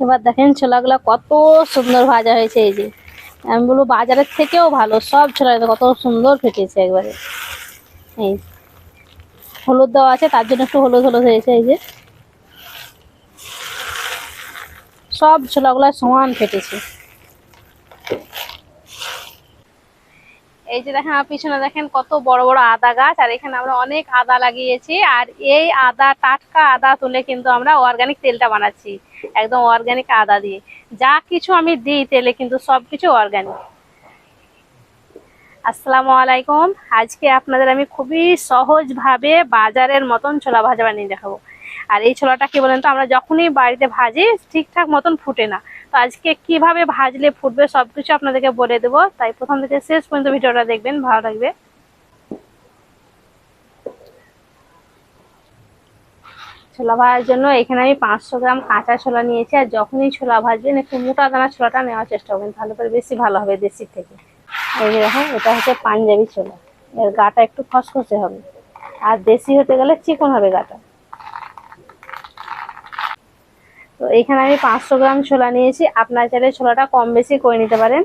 এবার দেখেন ছোলাগুলা কত সুন্দর ভাজা হয়েছে এই যে। আমি বলব বাজারের থেকেও ভালো, সব ছোলা কত সুন্দর ফেটেছে একবারে। এই হলুদ দেওয়া আছে, তার জন্য একটু হলুদ হলুদ হয়েছে এই যে। সব ছোলাগুলো সমান ফেটেছে। এই যে দেখেন, আমার পিছনে দেখেন কত বড় বড় আদা গাছ, আর এখানে আমরা অনেক আদা লাগিয়েছি, আর এই আদা, টাটকা আদা তুলে কিন্তু আমরা অর্গানিক তেলটা বানাচ্ছি, একদম অর্গানিক আদা দিয়ে। যা কিছু আমি দিই তেলে কিন্তু সব কিছু অর্গানিক আসসালামু আলাইকুম। আজকে আপনাদের আমি খুবই সহজভাবে বাজারের মতন ছোলা ভাজা বানিয়ে দেখাবো। আর এই ছোলাটা কি বলেন তো, আমরা যখনই বাড়িতে ভাজি, ঠিকঠাক মতন ফুটে না। তো আজকে কীভাবে ভাজলে ফুটবে সবকিছু আপনাদেরকে বলে দেবো। তাই প্রথম থেকে শেষ পর্যন্ত ভিডিওটা দেখবেন, ভালো লাগবে। ছোলা ভাজার জন্য এখানে আমি পাঁচশো গ্রাম কাঁচা ছোলা নিয়েছি, আর যখনই ছোলা ভাজবেন, একটু মোটা দানা ছোলাটা নেওয়ার চেষ্টা করবেন, তাহলে পরে বেশি ভালো হবে দেশি থেকে। এই যে দেখুন, এটা হচ্ছে পাঞ্জাবি ছোলা। এর গাটা একটু খসখসে হবে। আর দেশি হতে গেলে চিকন হবে গাটা। তো এখানে আমি পাঁচশো গ্রাম ছোলা নিয়েছি। আপনার চাইলে ছোলাটা কম বেশি করে নিতে পারেন।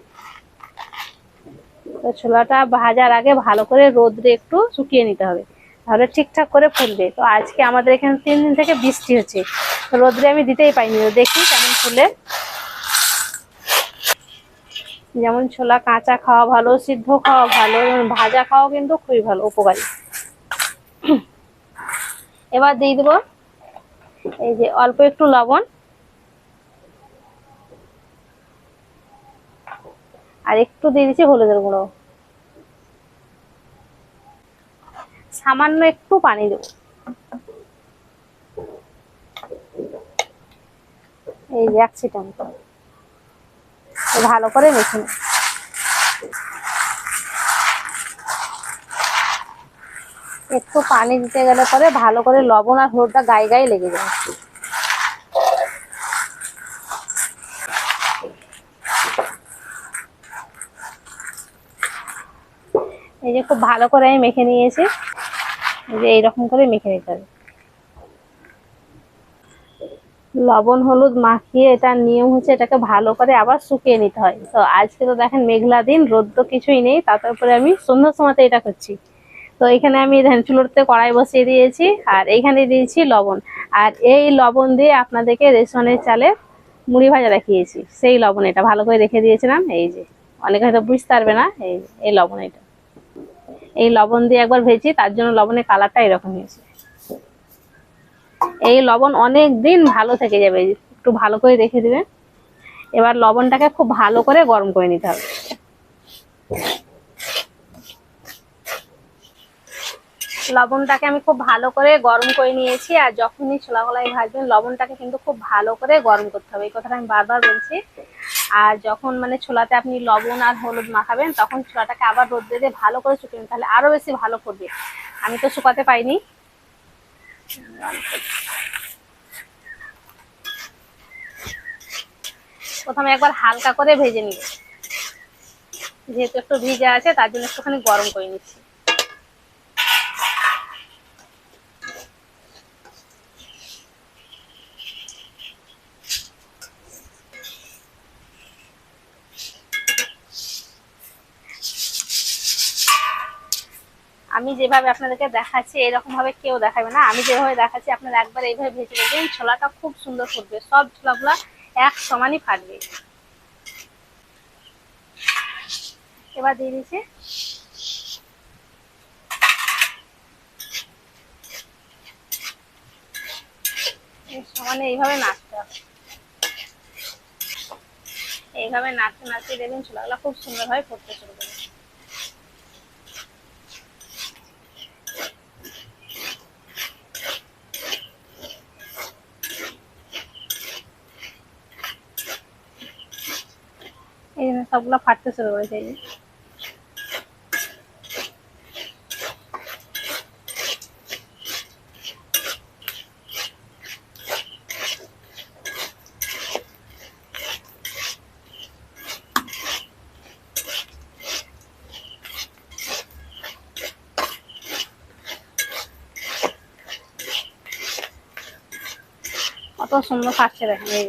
তো ছোলাটা ভাজার আগে ভালো করে রোদ্রে একটু শুকিয়ে নিতে হবে। তাহলে ঠিকঠাক করে ফুলবে। তো আজকে আমাদের এখানে তিন দিন থেকে বৃষ্টি হচ্ছে। তো রোদ্রে আমি দিতেই পাইনি। দেখি কেমন ফুলে। যেমন ছোলা কাঁচা খাওয়া ভালো, সিদ্ধ খাওয়া ভালো ভাজা খাওয়া কিন্তু খুবই ভালো, উপকারী। এবার দিয়ে দেবো এই যে অল্প একটু লবণ। আর একটু দিয়ে দিচ্ছি হলুদের গুঁড়ো। সামান্য একটু পানি দেবো। এই যে এক ভালো করে মেখে নেব একটু পানি দিতে গেলে পরে ভালো করে লবণ আর হলুদটা গায়ে গায়ে লেগে যায়। খুব ভালো করে আমি মেখে নিয়েছি। যে এইরকম করে মেখে নিতে হবে। লবণ, হলুদ মাখিয়ে এটার নিয়ম হচ্ছে এটাকে ভালো করে আবার শুকিয়ে নিতে হয়। তো আজকে তো দেখেন মেঘলা দিন, রোদ তো কিছুই নেই তারপরে আমি সন্ধ্যার সময়তে এটা করছি। তো এখানে আমি ধান চুলোতে কড়াই বসিয়ে দিয়েছি আর এইখানে দিয়েছি লবণ। আর এই লবণ দিয়ে আপনাদেরকে রেশনের চালে মুড়ি ভাজা দেখিয়েছি। সেই লবণ এটা ভালো করে রেখে দিয়েছিলাম, এই যে। অনেকে হয়তো বুঝতে পারবে না, এই এই লবণ এটা। এই লবণ দিয়ে একবার ভেজে, তার জন্য লবণের কালারটা এরকম হয়েছে। এই লবণ অনেক দিন ভালো থেকে যাবে, একটু ভালো করে রেখে দিবেন এবার লবণটাকে খুব ভালো করে গরম করে নিতে হবে। লবণটাকে আমি খুব ভালো করে গরম করে নিয়েছি, আর যখনই ছোলা গলায় ভাজবেন, লবণটাকে কিন্তু খুব ভালো করে গরম করতে হবে। এই কথাটা আমি বারবার বলছি। আর যখন মানে ছোলাতে আপনি লবণ আর হলুদ মাখাবেন, তখন ছোলাটাকে আবার রোদ্রে দিয়ে ভালো করে শুকিয়ে তাহলে আরও বেশি ভালো করবে। আমি তো শুকাতে পাইনি। প্রথমে একবার হালকা করে ভেজে নিব যেহেতু একটু ভিজে আছে, তার জন্য একটুখানি গরম করে নিচ্ছি। আমি যেভাবে আপনাদেরকে দেখাচ্ছি এরকম ভাবে কেউ দেখাবে না। আমি যেভাবে দেখাচ্ছি, আপনারা একবার এইভাবে ভেজে দেবেন ছোলাটা খুব সুন্দর ফুটবে। সব ছোলাগুলা এক সমানই ফাটবে। এবার দিয়ে দিচ্ছি। সমানে এইভাবে নাড়তে হবে। এইভাবে নাড়তে নাড়তে দেবেন ছোলাগুলা খুব সুন্দরভাবে ফুটতে শুরু করবে সবগুলো ফাটতে শুরু করেছে কত সুন্দর ফাটছে দেখেন এই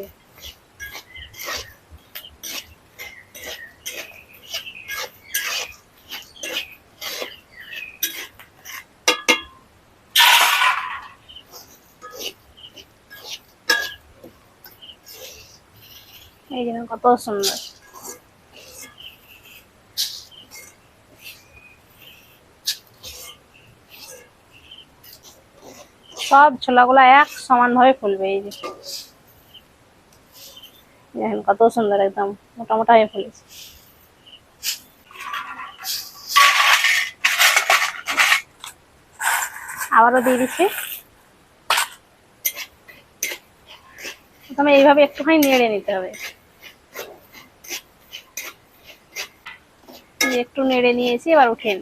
এই জন্য কত সুন্দর সব ছোলাগুলো এক সমান ভাবে ফুলবে এই যে দেখেন কত সুন্দর একদম মোটা মোটা হয়ে ফুলেছে আবারও দিয়ে দিচ্ছি প্রথমে এইভাবে একটুখানি নেড়ে নিতে হবে একটু নেড়ে নিয়েছি, এবার উঠে।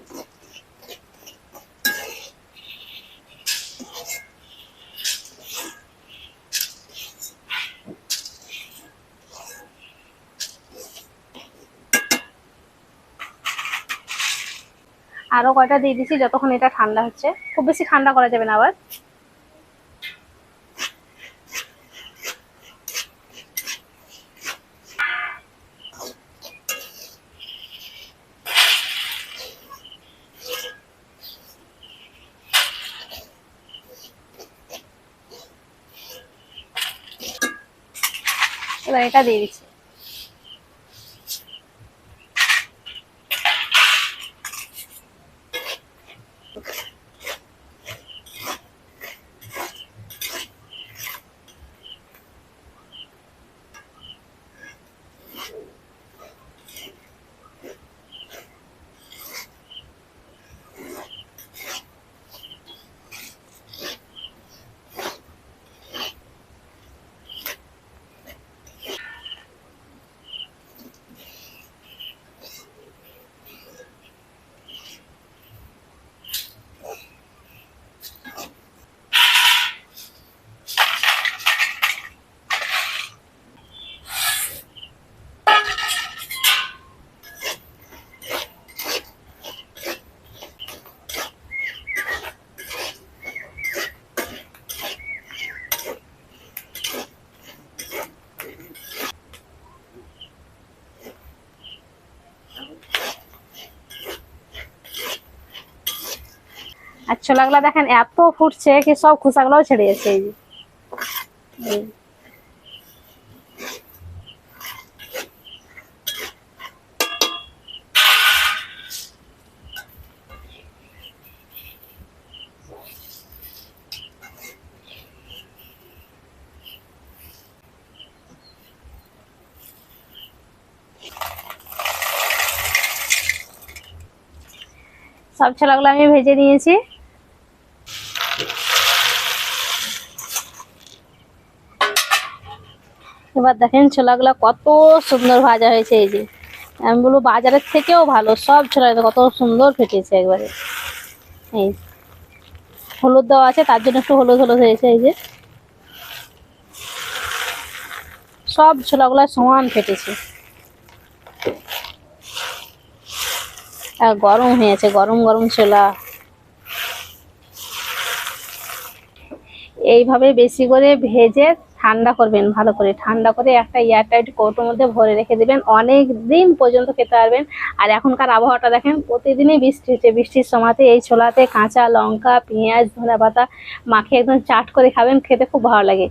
আরও কয়টা দিয়ে দিচ্ছি যতক্ষণ এটা ঠান্ডা হচ্ছে খুব বেশি ঠান্ডা করা যাবে না আবার এবার এটা দিয়ে দিচ্ছি। আর ছোলাগুলা দেখেন, এত ফুটছে কি সব খোসাগুলোও ছেড়ে যাচ্ছে এই সব ছোলাগুলো আমি ভেজে নিয়েছি। এবার দেখেন ছোলাগুলো কত সুন্দর ভাজা হয়েছে এই যে। আমি বলব বাজারের থেকেও ভালো, সব ছোলা কত সুন্দর ফেটেছে একবারে। এই হলুদ দেওয়া আছে, তার জন্য একটু হলুদ হলুদ হয়েছে এই যে। সব ছোলাগুলো সমান ফেটেছে। গরম হয়েছে, গরম গরম ছোলা। এইভাবে বেশি করে ভেজে ঠান্ডা করবেন, ভালো করে ঠান্ডা করে একটা এয়ারটাইট কৌটোর মধ্যে ভরে রেখে দেবেন। অনেক দিন পর্যন্ত খেতে পারবেন। আর এখনকার আবহাওয়াটা দেখেন, প্রতিদিনই বৃষ্টি হচ্ছে। বৃষ্টির সময়তে এই ছোলাতে কাঁচা লঙ্কা, পেঁয়াজ ধনে পাতা মাখিয়ে একদম চাট করে খাবেন, খেতে খুব ভালো লাগে।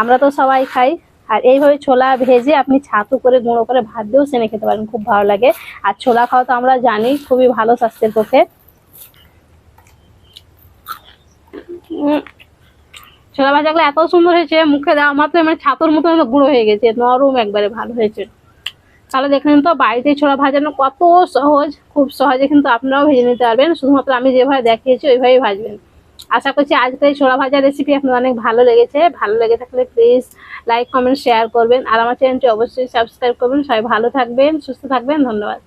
আমরা তো সবাই খাই। আর এইভাবে ছোলা ভেজে আপনি ছাতু করে, গুঁড়ো করে ভাত দিয়েও সেনে খেতে পারেন, খুব ভালো লাগে। আর ছোলা খাওয়া তো আমরা জানি, খুবই ভালো স্বাস্থ্যের পক্ষে। ছোলা ভাজাগুলো এত সুন্দর হয়েছে, মুখে দেওয়া মাত্র মানে ছাতর মতো গুঁড়ো হয়ে গেছে, নরম একবারে ভালো হয়েছে। তাহলে দেখলেন তো, বাড়িতে ছোলা ভাজানো কত সহজ, খুব সহজে কিন্তু আপনারাও ভেজে নিতে পারবেন। শুধুমাত্র আমি যেভাবে দেখিয়েছি, ওইভাবেই ভাজবেন। আশা করছি আজকের এই ছোলা ভাজার রেসিপি আপনার অনেক ভালো লেগেছে। ভালো লেগে থাকলে প্লিজ লাইক কমেন্ট শেয়ার করবেন। আর আমার চ্যানেলটি অবশ্যই সাবস্ক্রাইব করবেন। সবাই ভালো থাকবেন, সুস্থ থাকবেন। ধন্যবাদ।